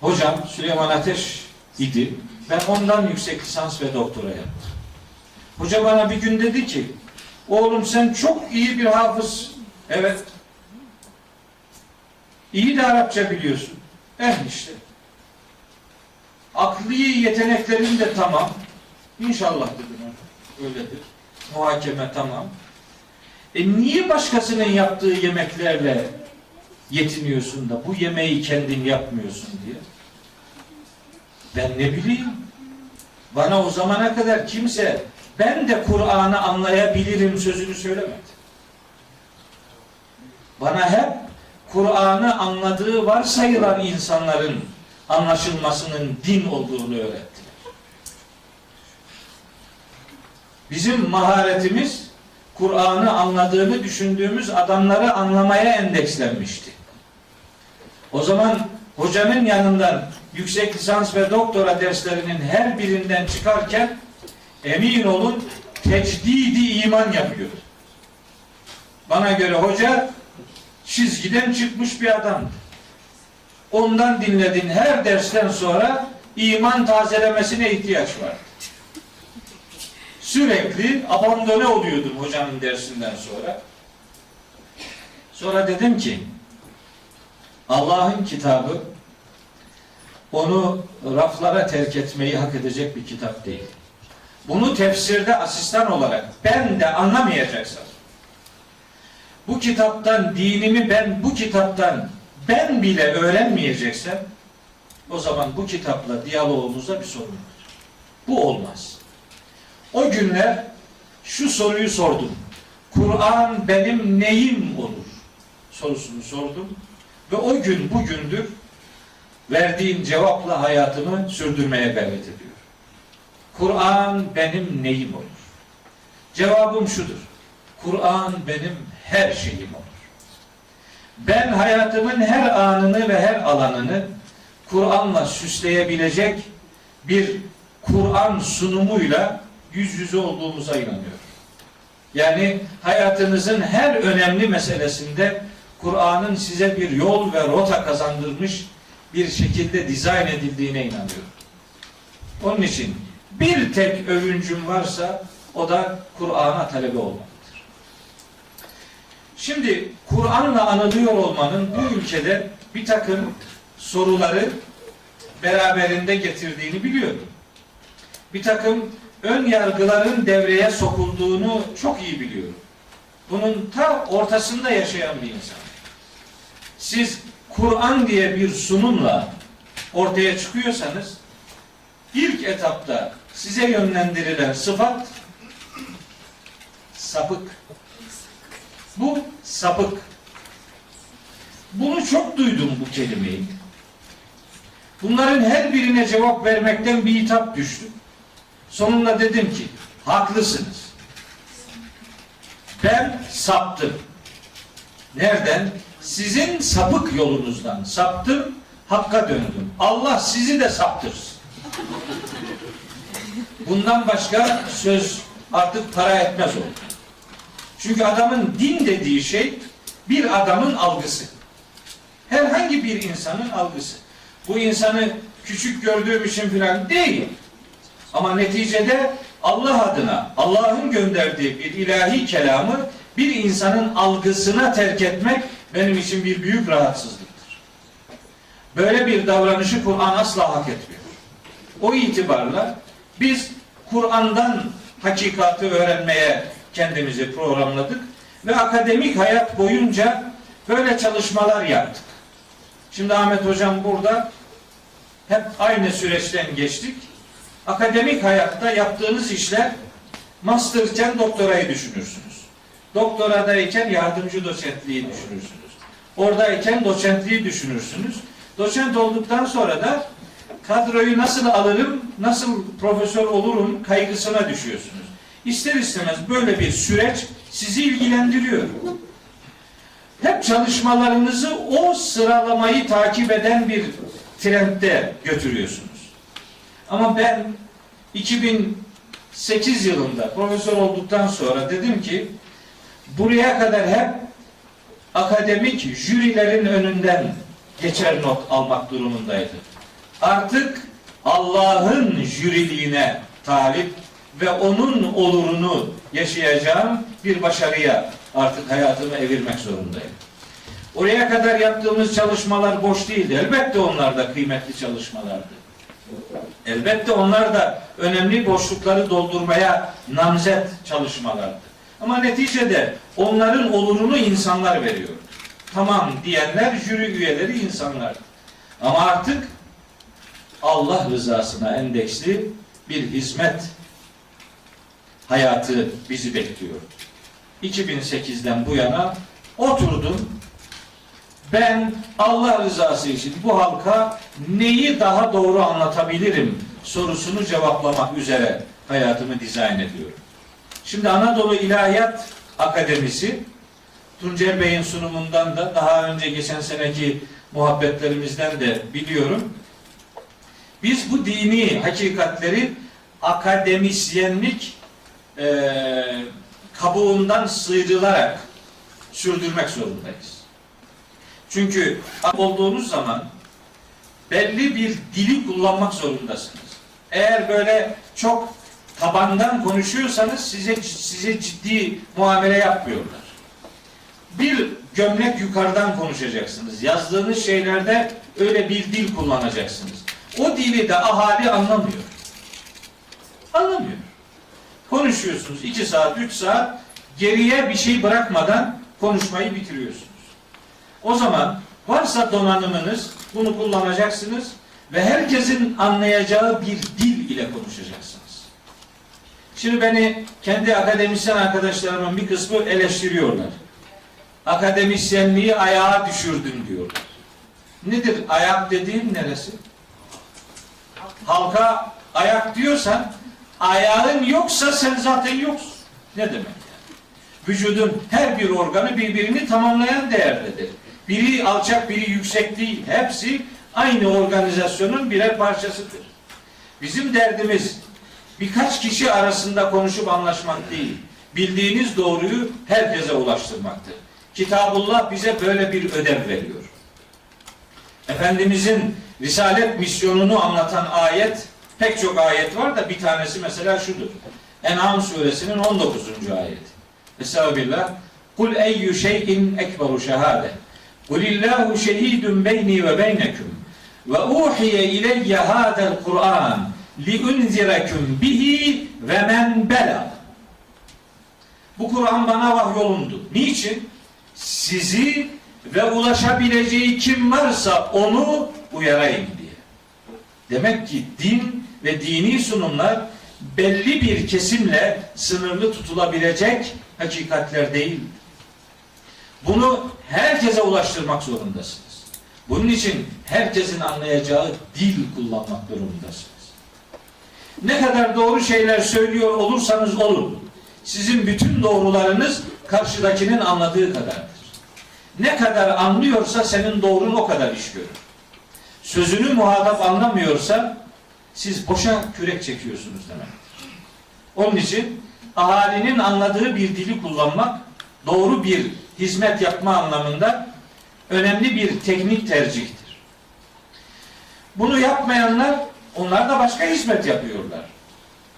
hocam Süleyman Ateş idi. Ben ondan yüksek lisans ve doktora yaptım. Hoca bana bir gün dedi ki, oğlum sen çok iyi bir hafız. Evet. İyi de Arapça biliyorsun. Eh işte. Akli yeteneklerin de tamam. İnşallah dedim. Öyledir. Muhakeme tamam. E niye başkasının yaptığı yemeklerle yetiniyorsun da bu yemeği kendin yapmıyorsun diye. Ben ne bileyim. Bana o zamana kadar kimse ben de Kur'an'ı anlayabilirim sözünü söylemedi. Bana hep Kur'an'ı anladığı varsayılan insanların anlaşılmasının din olduğunu öğrettiler. Bizim maharetimiz Kur'an'ı anladığını düşündüğümüz adamları anlamaya endekslenmişti. O zaman hocanın yanından yüksek lisans ve doktora derslerinin her birinden çıkarken emin olun tecdidi iman yapıyor. Bana göre hoca çizgiden çıkmış bir adamdı. Ondan dinlediğin her dersten sonra iman tazelemesine ihtiyaç var. Sürekli abandone oluyordum hocanın dersinden sonra. Sonra dedim ki Allah'ın kitabı onu raflara terk etmeyi hak edecek bir kitap değil. Bunu tefsirde asistan olarak ben de anlamayacaksam bu kitaptan dinimi ben bu kitaptan ben bile öğrenmeyeceksem o zaman bu kitapla diyalogumuzda bir sorun var. Bu olmaz. O günler şu soruyu sordum. Kur'an benim neyim olur? Sorusunu sordum. Ve o gün bugündür verdiğim cevapla hayatımı sürdürmeye gayret ediyorum. Kur'an benim neyim olur? Cevabım şudur. Kur'an benim her şeyim olur. Ben hayatımın her anını ve her alanını Kur'an'la süsleyebilecek bir Kur'an sunumuyla yüz yüze olduğumuza inanıyorum. Yani hayatınızın her önemli meselesinde Kur'an'ın size bir yol ve rota kazandırmış bir şekilde dizayn edildiğine inanıyorum. Onun için bir tek övüncüm varsa o da Kur'an'a talebe olmaktır. Şimdi Kur'an'la anılıyor olmanın bu ülkede bir takım soruları beraberinde getirdiğini biliyorum. Bir takım ön yargıların devreye sokulduğunu çok iyi biliyorum. Bunun ta ortasında yaşayan bir insan. Siz Kur'an diye bir sunumla ortaya çıkıyorsanız ilk etapta size yönlendirilen sıfat sapık. Bu sapık. Bunu çok duydum bu kelimeyi. Bunların her birine cevap vermekten bir hitap düştü. Sonunda dedim ki haklısınız. Ben saptım. Nereden? Sizin sapık yolunuzdan saptım, hakka döndüm. Allah sizi de saptırsın. Bundan başka söz artık para etmez oldu. Çünkü adamın din dediği şey bir adamın algısı. Herhangi bir insanın algısı. Bu insanı küçük gördüğüm için filan değil. Ama neticede Allah adına Allah'ın gönderdiği bir ilahi kelamı bir insanın algısına terk etmek benim için bir büyük rahatsızlıktır. Böyle bir davranışı Kur'an asla hak etmiyor. O itibarla biz Kur'an'dan hakikati öğrenmeye kendimizi programladık ve akademik hayat boyunca böyle çalışmalar yaptık. Şimdi Ahmet Hocam burada hep aynı süreçten geçtik. Akademik hayatta yaptığınız işler masterken doktorayı düşünürsünüz. Doktoradayken yardımcı doçentliği düşünürsünüz. Oradayken doçentliği düşünürsünüz. Doçent olduktan sonra da kadroyu nasıl alırım, nasıl profesör olurum kaygısına düşüyorsunuz. İster istemez böyle bir süreç sizi ilgilendiriyor. Hep çalışmalarınızı o sıralamayı takip eden bir trendde götürüyorsunuz. Ama ben 2008 yılında profesör olduktan sonra dedim ki buraya kadar hep akademik jürilerin önünden geçer not almak durumundaydı. artık Allah'ın jüriliğine talip ve onun olurunu yaşayacağım bir başarıya artık hayatımı evirmek zorundayım. Oraya kadar yaptığımız çalışmalar boş değildi. Elbette onlar da kıymetli çalışmalardı. Elbette onlar da önemli boşlukları doldurmaya namzet çalışmalardı. Ama neticede onların olurunu insanlar veriyor. Tamam diyenler jüri üyeleri insanlardı. Ama artık Allah rızasına endeksli bir hizmet hayatı bizi bekliyor. 2008'den bu yana oturdum. Ben Allah rızası için bu halka neyi daha doğru anlatabilirim sorusunu cevaplamak üzere hayatımı dizayn ediyorum. Şimdi Anadolu İlahiyat Akademisi Tuncel Bey'in sunumundan da daha önce geçen seneki muhabbetlerimizden de biliyorum. Biz bu dini hakikatleri akademisyenlik eee kabuğundan sıyrılarak sürdürmek zorundayız. Çünkü olduğunuz zaman belli bir dili kullanmak zorundasınız. Eğer böyle çok tabandan konuşuyorsanız size size ciddi muamele yapmıyorlar. Bir gömlek yukarıdan konuşacaksınız. Yazdığınız şeylerde öyle bir dil kullanacaksınız. O dili de ahali anlamıyor. Anlamıyor. Konuşuyorsunuz iki saat, üç saat geriye bir şey bırakmadan konuşmayı bitiriyorsunuz. O zaman varsa donanımınız bunu kullanacaksınız ve herkesin anlayacağı bir dil ile konuşacaksınız. Şimdi beni kendi akademisyen arkadaşlarımın bir kısmı eleştiriyorlar. Akademisyenliği ayağa düşürdün diyorlar. Nedir ayak dediğim neresi? Halka ayak diyorsan ayağın yoksa sen zaten yoksun. Ne demek yani? Vücudun her bir organı birbirini tamamlayan değerdedir. Biri alçak, biri yüksek değil. Hepsi aynı organizasyonun birer parçasıdır. Bizim derdimiz birkaç kişi arasında konuşup anlaşmak değil. Bildiğiniz doğruyu herkese ulaştırmaktır. Kitabullah bize böyle bir ödev veriyor. Efendimizin Risalet misyonunu anlatan ayet pek çok ayet var da bir tanesi mesela şudur. En'am suresinin 19. ayeti. Estağfirullah. Kul eyyü şeyin ekberu şehade. Kulillahu şehidun beyni ve beynekum. Ve uhiye ileyye hadel Kur'an li unzirekum bihi ve men. Bu Kur'an bana vahyolundu. Niçin? Sizi ve ulaşabileceği kim varsa onu uyarayım diye. Demek ki din ve dini sunumlar belli bir kesimle sınırlı tutulabilecek hakikatler değil. Bunu herkese ulaştırmak zorundasınız. Bunun için herkesin anlayacağı dil kullanmak durumundasınız. Ne kadar doğru şeyler söylüyor olursanız olun. Sizin bütün doğrularınız karşıdakinin anladığı kadardır. Ne kadar anlıyorsa senin doğrun o kadar iş görür. Sözünü muhatap anlamıyorsa siz boşa kürek çekiyorsunuz demektir. Onun için ahalinin anladığı bir dili kullanmak doğru bir hizmet yapma anlamında önemli bir teknik tercihtir. Bunu yapmayanlar onlar da başka hizmet yapıyorlar.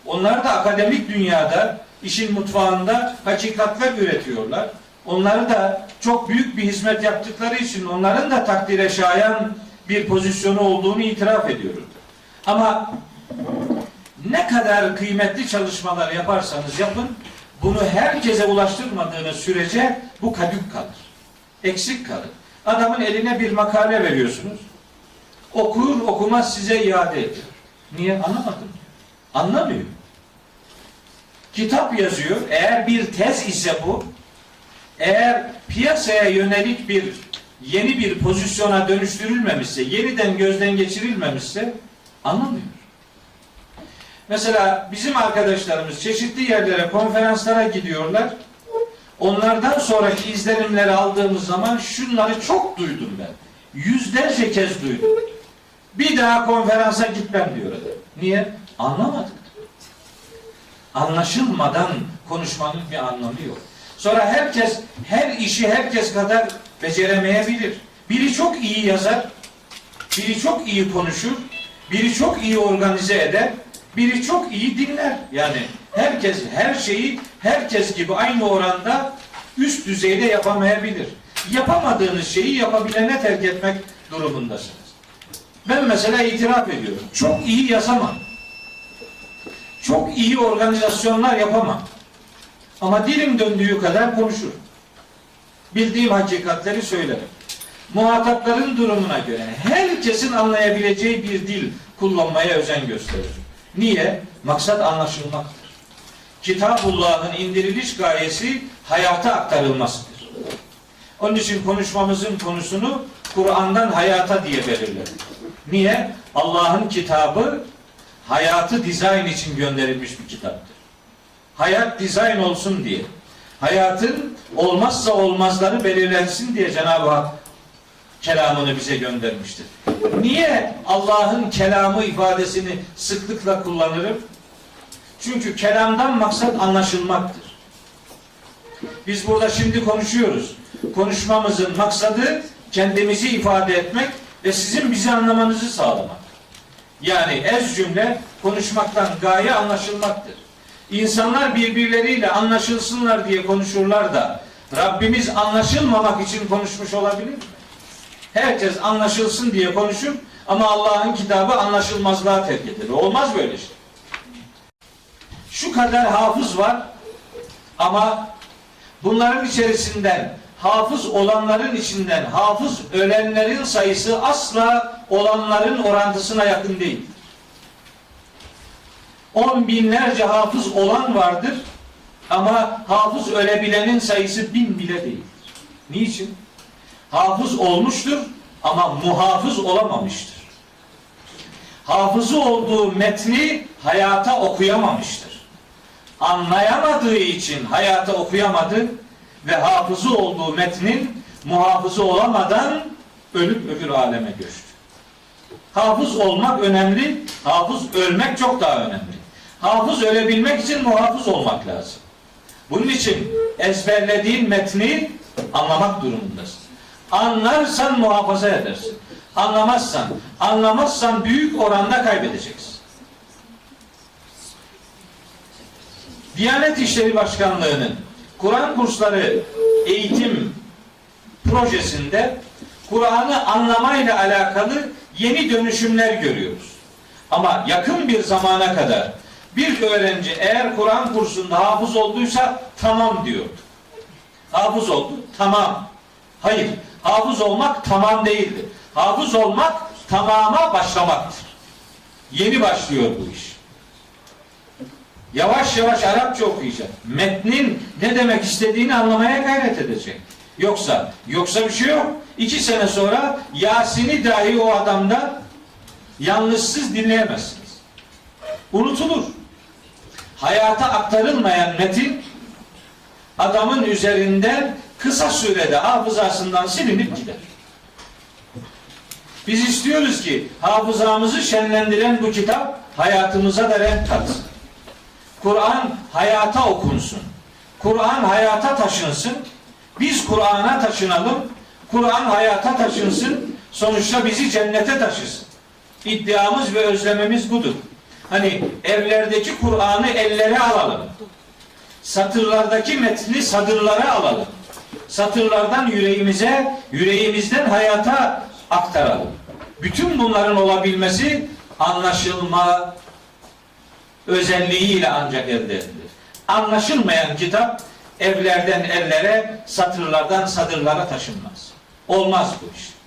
Onlar da akademik dünyada işin mutfağında hakikatler üretiyorlar. Onları da çok büyük bir hizmet yaptıkları için onların da takdire şayan bir pozisyonu olduğunu itiraf ediyorum. Ama ne kadar kıymetli çalışmalar yaparsanız yapın, bunu herkese ulaştırmadığınız sürece bu kadük kalır. Eksik kalır. Adamın eline bir makale veriyorsunuz. Okur okumaz size iade ediyor. Niye? Anlamadım. Anlamıyor. Kitap yazıyor. Eğer bir tez ise bu, eğer piyasaya yönelik bir yeni bir pozisyona dönüştürülmemişse, yeniden gözden geçirilmemişse anlamıyor. Mesela bizim arkadaşlarımız çeşitli yerlere, konferanslara gidiyorlar. Onlardan sonraki izlenimleri aldığımız zaman şunları çok duydum ben. Yüzlerce kez duydum. Bir daha konferansa gitmem diyor adam. Niye? Anlamadık. Anlaşılmadan konuşmanın bir anlamı yok. Sonra herkes her işi herkes kadar beceremeyebilir. Biri çok iyi yazar, biri çok iyi konuşur, Biri çok iyi organize eder, biri çok iyi dinler. Yani herkes her şeyi herkes gibi aynı oranda üst düzeyde yapamayabilir. Yapamadığınız şeyi yapabilene terk etmek durumundasınız. Ben mesela itiraf ediyorum. Çok iyi yazamam. Çok iyi organizasyonlar yapamam. Ama dilim döndüğü kadar konuşurum. Bildiğim hakikatleri söylerim. Muhatapların durumuna göre herkesin anlayabileceği bir dil kullanmaya özen gösteririm. Niye? Maksat anlaşılmaktır. Kitabullah'ın indiriliş gayesi hayata aktarılmasıdır. Onun için konuşmamızın konusunu Kur'an'dan hayata diye belirledik. Niye? Allah'ın kitabı hayatı dizayn için gönderilmiş bir kitaptır. Hayat dizayn olsun diye. Hayatın olmazsa olmazları belirlensin diye Cenab-ı Hak kelamını bize göndermiştir. Niye Allah'ın kelamı ifadesini sıklıkla kullanırım? Çünkü kelamdan maksat anlaşılmaktır. Biz burada şimdi konuşuyoruz. Konuşmamızın maksadı kendimizi ifade etmek ve sizin bizi anlamanızı sağlamak. Yani ez cümle konuşmaktan gaye anlaşılmaktır. İnsanlar birbirleriyle anlaşılsınlar diye konuşurlar da Rabbimiz anlaşılmamak için konuşmuş olabilir mi? Herkes anlaşılsın diye konuşur ama Allah'ın kitabı anlaşılmazlığa terk edilir. Olmaz böyle şey. Şu kadar hafız var ama bunların içerisinden hafız olanların içinden hafız ölenlerin sayısı asla olanların orantısına yakın değil. On binlerce hafız olan vardır ama hafız ölebilenin sayısı bin bile değil. Niçin? Hafız olmuştur ama muhafız olamamıştır. Hafızı olduğu metni hayata okuyamamıştır. Anlayamadığı için hayata okuyamadı ve hafızı olduğu metnin muhafızı olamadan ölüp öbür aleme göçtü. Hafız olmak önemli, hafız ölmek çok daha önemli. Hafız ölebilmek için muhafız olmak lazım. Bunun için ezberlediğin metni anlamak durumundasın. Anlarsan muhafaza edersin. Anlamazsan, anlamazsan büyük oranda kaybedeceksin. Diyanet İşleri Başkanlığı'nın Kur'an kursları eğitim projesinde Kur'an'ı anlamayla alakalı yeni dönüşümler görüyoruz. Ama yakın bir zamana kadar bir öğrenci eğer Kur'an kursunda hafız olduysa tamam diyordu. Hafız oldu, tamam. Hayır, hafız olmak tamam değildir. Hafız olmak tamama başlamaktır. Yeni başlıyor bu iş. Yavaş yavaş Arapça okuyacak. Metnin ne demek istediğini anlamaya gayret edecek. Yoksa, yoksa bir şey yok. İki sene sonra Yasin'i dahi o adamda yanlışsız dinleyemezsiniz. Unutulur. Hayata aktarılmayan metin adamın üzerinden kısa sürede hafızasından silinip gider. Biz istiyoruz ki hafızamızı şenlendiren bu kitap hayatımıza da renk katsın. Kur'an hayata okunsun. Kur'an hayata taşınsın. Biz Kur'an'a taşınalım. Kur'an hayata taşınsın. Sonuçta bizi cennete taşısın. İddiamız ve özlememiz budur. Hani evlerdeki Kur'an'ı ellere alalım. Satırlardaki metni sadırlara alalım. Satırlardan yüreğimize, yüreğimizden hayata aktaralım. Bütün bunların olabilmesi anlaşılma özelliğiyle ancak elde edilir. Anlaşılmayan kitap evlerden ellere, satırlardan sadırlara taşınmaz. Olmaz bu iş.